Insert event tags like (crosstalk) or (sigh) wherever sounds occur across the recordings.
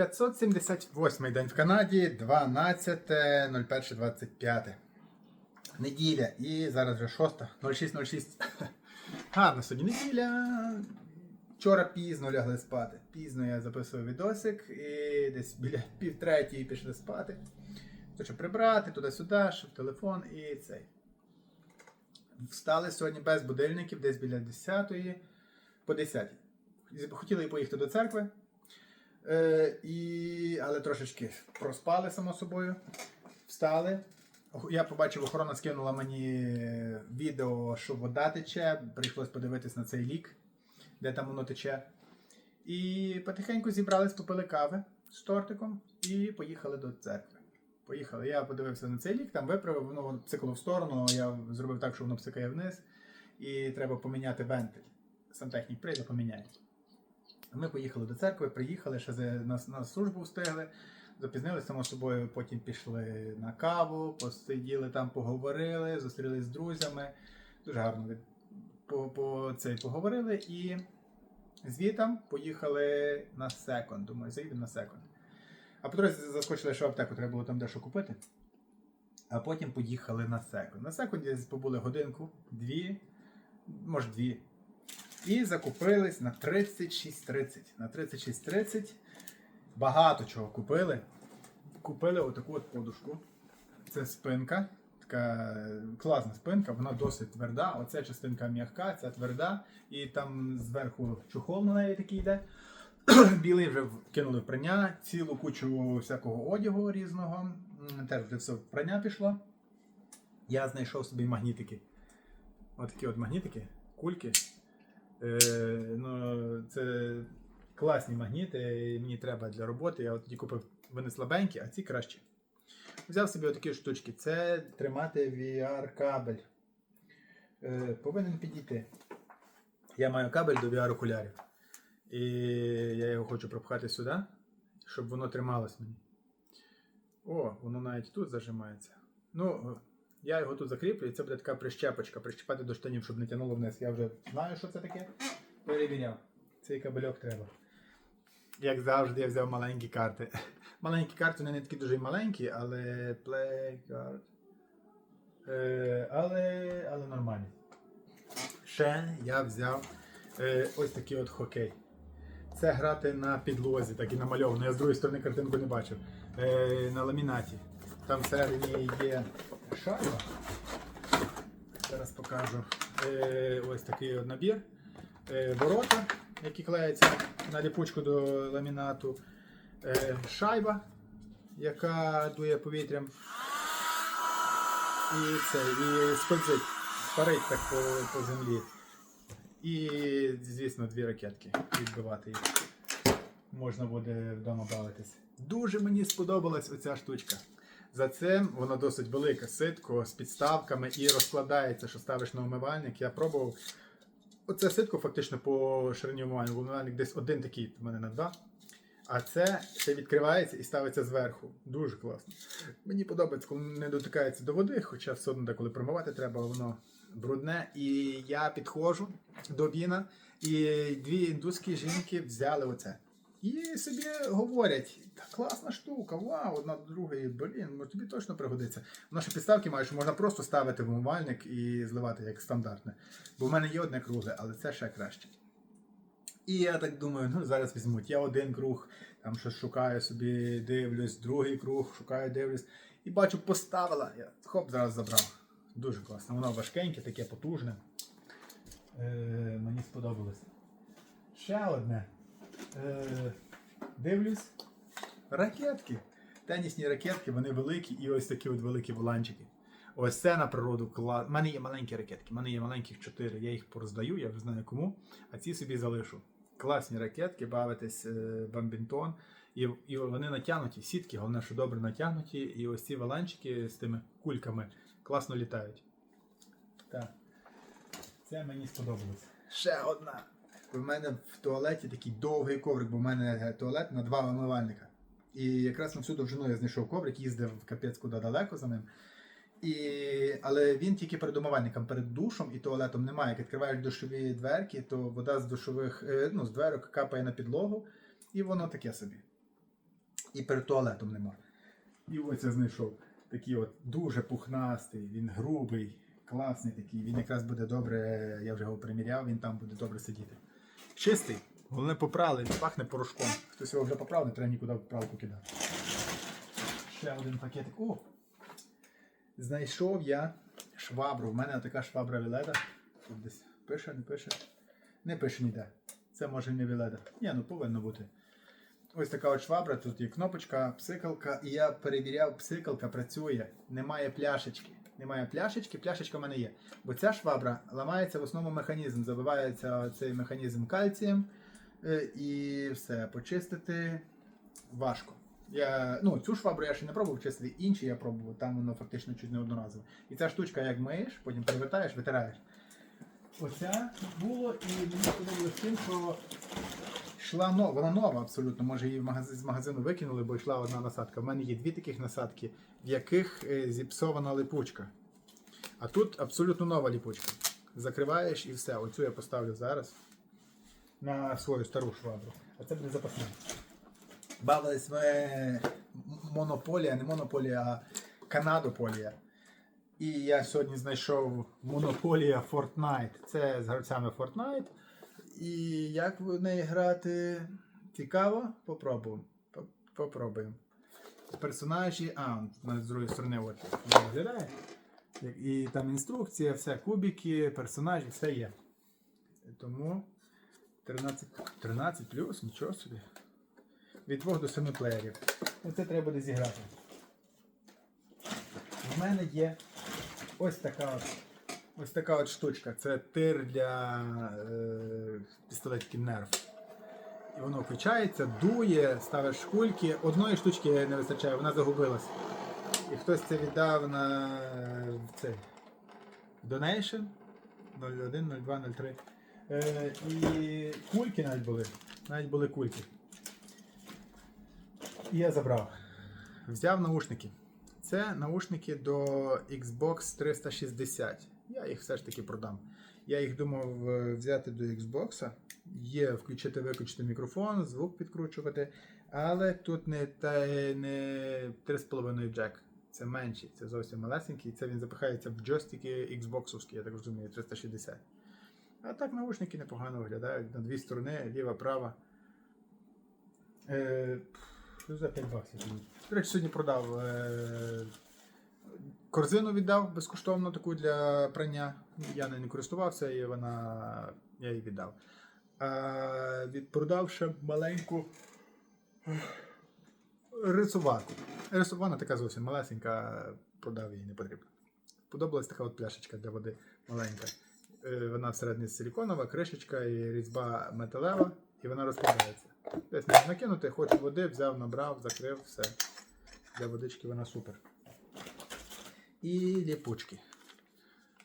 578 день в Канаді, 12.01.25. Неділя. І зараз вже 6, 06.06. Гарно сьогодні неділя. Вчора пізно лягли спати. Пізно я записував відосик і десь біля півтретьої пішли спати. Що прибрати туди-сюди, щоб телефон і цей. Встали сьогодні без будильників, десь біля 10 по 10. Хотіли поїхати до церкви. Е, і, але трошечки проспали, само собою. Встали. Я побачив, охорона скинула мені відео, що вода тече. Прийшлось подивитись на цей лік, де там воно тече. І потихеньку зібрались, попили кави з тортиком і поїхали до церкви. Поїхали. Я подивився на цей лік, там виправив, воно псикало в сторону. Я зробив так, що воно псикає вниз. І треба поміняти вентиль. Сантехнік прийде, поміняє. Ми поїхали до церкви, приїхали, ще на, на службу встигли. Запізнилися, само собою, потім пішли на каву, посиділи там, поговорили, зустрілися з друзями. Дуже гарно по, по, цей, поговорили і звітом поїхали на секонд. Думаю, заїдемо на секонд. А по дорозі заскочили, що аптеку треба було там дещо купити. А потім поїхали на секонд. На секунді побули годинку, дві, може дві. І закупились на 36.30. На 36.30 багато чого купили. Купили отаку от подушку. Це спинка. Така класна спинка, вона досить тверда. Оця частинка м'яка, ця тверда. І там зверху чохол на неї такий йде. (clears throat) Білий вже кинули в прання, цілу кучу всякого одягу різного. Теж вже все в прання пішло. Я знайшов собі магнітики. Отакі от магнітики, кульки. Е, ну, це класні магніти, мені треба для роботи. Я от тоді купив, вони слабенькі, а ці кращі. Взяв собі отакі штучки. Це тримати VR-кабель. Е, повинен підійти. Я маю кабель до VR-окулярів. І я його хочу пропхати сюди, щоб воно трималось мені. О, воно навіть тут зажимається. Ну, я його тут закріплю, і це буде така прищепочка, прищепати до штанів, щоб не тягнуло вниз. Я вже знаю, що це таке. Перевіряв. Цей кабельок треба. Як завжди, я взяв маленькі карти. (laughs) Маленькі карти, вони не такі дуже маленькі, але card. Е, але, але нормальні. Ще я взяв е, ось такий от хокей. Це грати на підлозі, так і намальовано. Я з другої сторони картинку не бачив. Е, на ламінаті. Там всередині є шайба. Зараз покажу. Е, ось такий набір. Е, ворота, які клеяться на ліпучку до ламінату. Е, шайба, яка дує повітрям. І це, і скользить, парить так по, по землі. І, звісно, дві ракетки відбивати їх. Можна буде вдома бавитись. Дуже мені сподобалась оця штучка. За це воно досить велике ситко з підставками і розкладається, що ставиш на умивальник. Я пробував. Оце ситко фактично по ширині умивальника. Умивальник десь один такий в мене на два. А це ще відкривається і ставиться зверху. Дуже класно. Мені подобається, коли не дотикається до води, хоча все одно деколи промивати треба, воно брудне. І я підходжу до віна, і дві індуські жінки взяли оце. І собі говорять, та класна штука, вау, одна до другої, блін, ну тобі точно пригодиться. Ще підставки має, що можна просто ставити в умивальник і зливати як стандартне. Бо в мене є одне кругле, але це ще краще. І я так думаю, ну зараз візьмуть. Я один круг, там щось шукаю собі, дивлюсь, другий круг, шукаю, дивлюсь. І бачу, поставила. Я хоп, зараз забрав. Дуже класно. Воно важкеньке, таке потужне. Е, мені сподобалось. Ще одне. Е, дивлюсь. Ракетки. Тенісні ракетки, вони великі і ось такі от великі воланчики. Ось це на природу клас. У мене є маленькі ракетки, у мене є маленьких чотири. Я їх пороздаю, я вже знаю кому, а ці собі залишу. Класні ракетки, бавитись е, бамбінтон. І, і вони натягнуті, сітки, головне, що добре натягнуті. І ось ці валанчики з тими кульками класно літають. Так. Це мені сподобалось. Ще одна. У мене в туалеті такий довгий коврик, бо в мене туалет на два вимивальника. І якраз на всю довжину я знайшов коврик, їздив капець куди далеко за ним. І... Але він тільки перед умивальником, перед душом і туалетом немає. Як відкриваєш душові дверки, то вода з душових, е, ну, з дверок капає на підлогу, і воно таке собі. І перед туалетом нема. І ось я знайшов такий от дуже пухнастий, він грубий, класний такий. Він якраз буде добре, я вже його приміряв, він там буде добре сидіти. Чистий, головне попрали, не пахне порошком. Хтось його вже поправ, не треба нікуди в пралку кидати. Ще один пакетик. О! Знайшов я швабру. У мене така швабра Віледа. Тут десь пише, не пише. Не пише ніде. Це може не Віледа. Ні, ну повинно бути. Ось така от швабра, тут є кнопочка, псикалка, і я перевіряв, псикалка працює, немає пляшечки. Немає пляшечки, пляшечка в мене є. Бо ця швабра ламається в основному механізм, забивається цей механізм кальцієм е, і все, почистити важко. Я, ну, цю швабру я ще не пробував чистити, інші я пробував, там воно фактично чуть не одноразово. І ця штучка, як миєш, потім перевертаєш, витираєш. Оця було, і мені сподобалось тим, що йшла нова, вона нова абсолютно. Може її з магазину викинули, бо йшла одна насадка. У мене є дві таких насадки, в яких е, зіпсована липучка. А тут абсолютно нова ліпучка. Закриваєш і все. Оцю я поставлю зараз на свою стару швабру. А це буде запасне. Бавились ми монополія, не монополія, а канадополія. І я сьогодні знайшов монополія Fortnite. Це з гравцями Fortnite. І як в неї грати цікаво? Попробуємо. Попробуємо. Персонажі, а, з другої сторони, от виглядає. І там інструкція, все, кубики, персонажі, все є. Тому 13, 13 плюс, нічого собі. Від 2 до 7 плеєрів. Оце треба буде зіграти. В мене є ось така от, ось така от штучка. Це тир для е, пістолетів нерв. І воно включається, дує, ставиш кульки. Одної штучки не вистачає, вона загубилась. І хтось це віддав на е, цей Donation 01, 02, 03. Е, і кульки навіть були. Навіть були кульки. І я забрав. Взяв наушники. Це наушники до Xbox 360. Я їх все ж таки продам. Я їх думав е, взяти до Xbox. Є включити, виключити мікрофон, звук підкручувати. Але тут не, та, не 3,5 джек. Це менший, це зовсім малесенький. Це він запихається в джойстики Xbox, я так розумію, 360. А так наушники непогано виглядають на дві сторони, ліва, права. Е, за 5 баксів. До речі, сьогодні продав. Е, корзину віддав безкоштовно таку для прання. Я не користувався і вона. Я її віддав. А відпродав ще маленьку рисуванку. Рисувана така зовсім малесенька, продав її не потрібно. Подобалась така от пляшечка для води маленька. Е, Вона всередині силіконова, кришечка і різьба металева, і вона розкладається. Десь можна накинути, хочу води, взяв, набрав, закрив, все. Для водички вона супер. І ліпучки.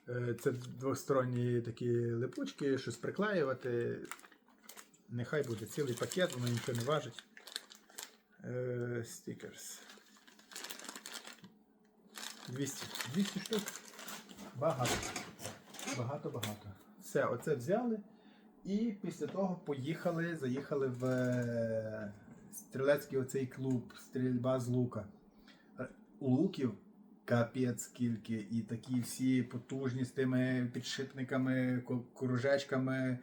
Е, Це двосторонні такі липучки, щось приклеювати. Нехай буде цілий пакет, воно нічого не важить. Е, Стікерс. 200. 200 штук. Багато. Багато-багато. Все, оце взяли. І після того поїхали, заїхали в е, стрілецький оцей клуб, стрільба з лука. Е, Луків капець скільки, і такі всі потужні з тими підшипниками, кружечками.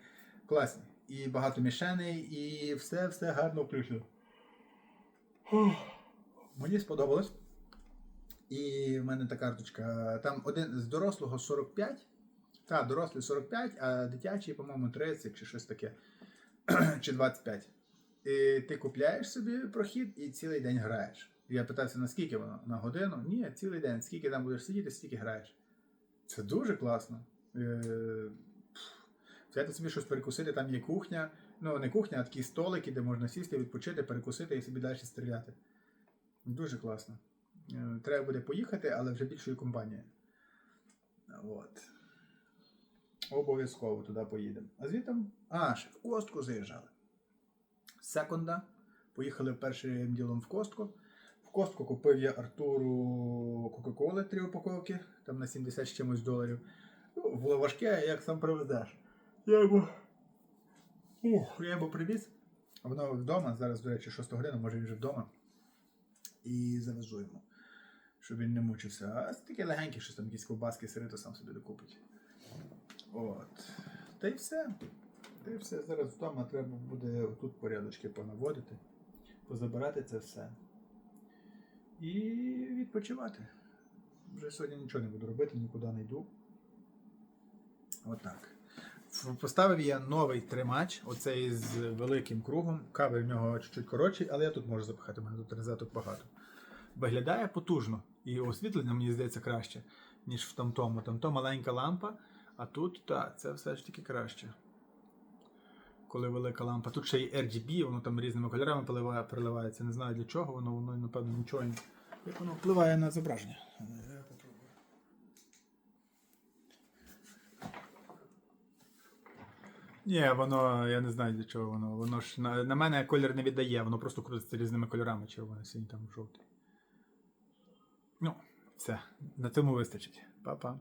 Класні. І багато мішеней, і все, все гарно включено. Мені сподобалось. І в мене та карточка. Там один з дорослого 45. Та, дорослий 45, а дитячий, по-моєму, 30 чи щось таке. (clears throat) чи 25. І ти купляєш собі прохід і цілий день граєш. Я питався, наскільки воно? На годину? Ні, цілий день. Скільки там будеш сидіти, стільки граєш. Це дуже класно. Е, Взяти собі щось перекусити, там є кухня. Ну, не кухня, а такі столики, де можна сісти, відпочити, перекусити і собі далі стріляти. Дуже класно. Е, Треба буде поїхати, але вже більшою компанією. От. Обов'язково туди поїдемо. А звідти, а, ще в костку заїжджали. Секонда. Поїхали першим ділом в костку. Костку купив я Артуру Кока-Коли три упаковки, там на 70 з чимось доларів. Ну, було важке, як сам привезеш. Я йому. Ух, я йому привіз. Воно вдома, зараз, до речі, 6 година, може він вже вдома. і завезу йому, щоб він не мучився. А таке легеньке, щось там якісь ковбаски, сири, то сам собі докупить. От. Та й все. Та й все. Зараз вдома треба буде тут порядочки понаводити, позабирати це все. І відпочивати. Вже сьогодні нічого не буду робити, нікуди не йду. Отак. Поставив я новий тримач, оцей з великим кругом. Кабель в нього чуть-чуть коротший, але я тут можу запихати, у мене тут розеток багато. Виглядає потужно. І освітлення, мені здається, краще, ніж в тамтому. Тамто маленька лампа, а тут, так, це все ж таки краще. Коли велика лампа. Тут ще й RGB, воно там різними кольорами переливає, переливається. Не знаю для чого, воно, воно напевно нічого. Як воно впливає на зображення. Я попробую. Ні, воно, я не знаю для чого воно. Воно ж на, на мене колір не віддає, воно просто крутиться різними кольорами, червоний, синій, там жовтий. Ну, все, на цьому вистачить. Па-па.